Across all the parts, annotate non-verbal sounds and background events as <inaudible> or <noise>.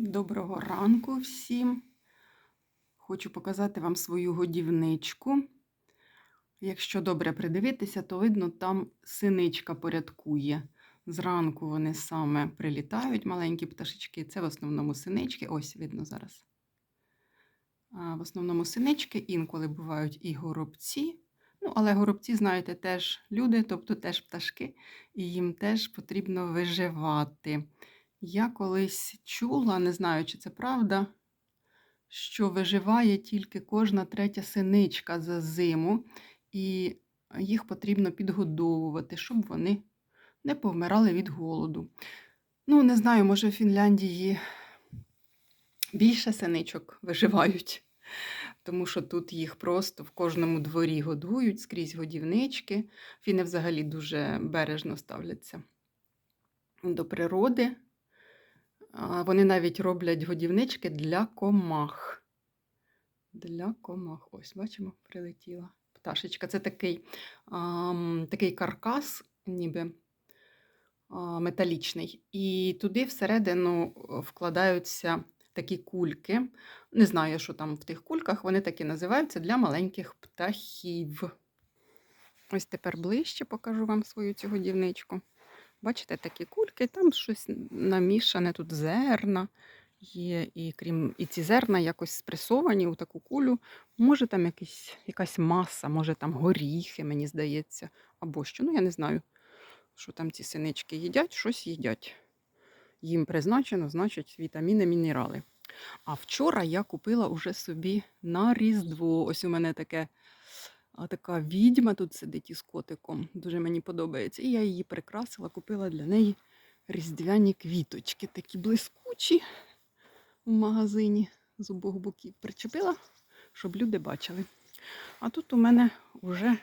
Доброго ранку всім. Хочу показати вам свою годівничку. Якщо добре придивитися, то видно, там синичка порядкує. Зранку вони саме прилітають, маленькі пташечки. Це в основному синички. Ось видно зараз. А в основному синички, інколи бувають і горобці. Ну, але горобці, знаєте, теж люди, тобто теж пташки, і їм теж потрібно виживати. Я колись чула, не знаю, чи це правда, що виживає тільки кожна третя синичка за зиму, і їх потрібно підгодовувати, щоб вони не повмирали від голоду. Ну, не знаю, може в Фінляндії більше синичок виживають, тому що тут їх просто в кожному дворі годують скрізь годівнички. Фіни взагалі дуже бережно ставляться до природи. А, Вони навіть роблять годівнички для комах. Для комах. Ось, бачимо, прилетіла пташечка. Це такий, ам, такий каркас, ніби а, металічний. І туди всередину вкладаються такі кульки. Не знаю, що там в тих кульках, вони такі називаються для маленьких птахів. Ось тепер ближче покажу вам свою цю годівничку. Бачите, такі кульки, там щось намішане, тут зерна є, і крім і ці зерна якось спресовані у таку кулю. Може там якийсь, якась маса, може там горіхи, мені здається, або що. Ну, я не знаю, що там ці синички їдять, щось їдять. Їм призначено, значить, вітаміни, мінерали. А вчора я купила уже собі на Різдво. Ось у мене таке така відьма тут сидить із котиком. Дуже мені подобається. І я її прикрасила, купила для неї різдвяні квіточки, такі блискучі в магазині з обох боків. Причепила, щоб люди бачили. А тут у мене вже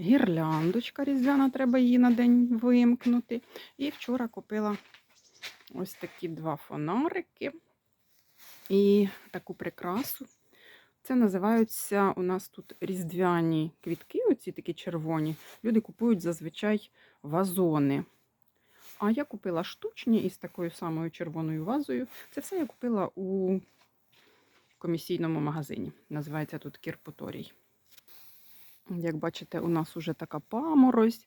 гірляндочка різдвяна, треба її на день вимкнути. І вчора купила ось такі два фонарики і таку прикрасу. Це називаються у нас тут різдвяні квітки, оці такі червоні. Люди купують зазвичай вазони. А я купила штучні із такою самою червоною вазою. Це все я купила у комісійному магазині. Називається тут Кірпоторій. Як бачите, у нас уже така паморозь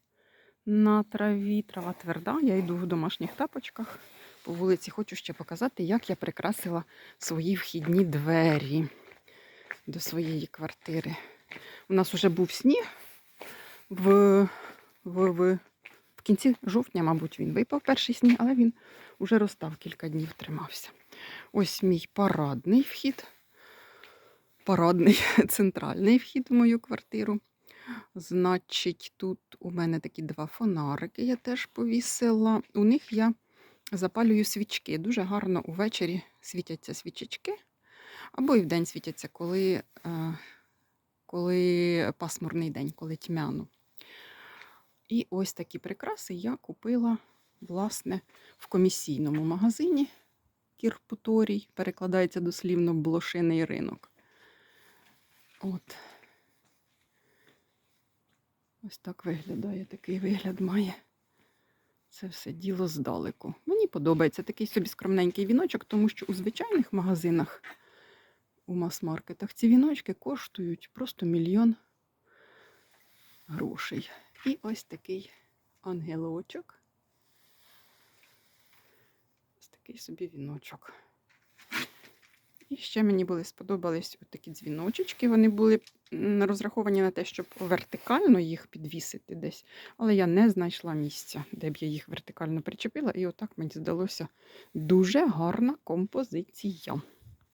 на траві, трава тверда. Я йду в домашніх тапочках по вулиці. Хочу ще показати, як я прикрасила свої вхідні двері до своєї квартири. У нас вже був сніг в, в, в, в кінці жовтня, мабуть, він випав перший сніг, але він вже розстав кілька днів, тримався. Ось мій парадний вхід, парадний <laughs> центральний вхід в мою квартиру. Значить, тут у мене такі два фонарики я теж повісила. У них я запалюю свічки. Дуже гарно увечері світяться свічечки. Або і вдень світяться, коли, е, коли пасмурний день, коли тьмяно. І ось такі прикраси я купила, власне, в комісійному магазині Кірпуторій. Перекладається дослівно блошиний ринок. От. Ось так виглядає, такий вигляд має. Це все діло здалеку. Мені подобається такий собі скромненький віночок, тому що у звичайних магазинах у мас-маркетах. Ці віночки коштують просто мільйон грошей. І ось такий ангелочок. Ось такий собі віночок. І ще мені були сподобались такі дзвіночечки. Вони були розраховані на те, щоб вертикально їх підвісити десь. Але я не знайшла місця, де б я їх вертикально причепила. І отак мені здалося дуже гарна композиція.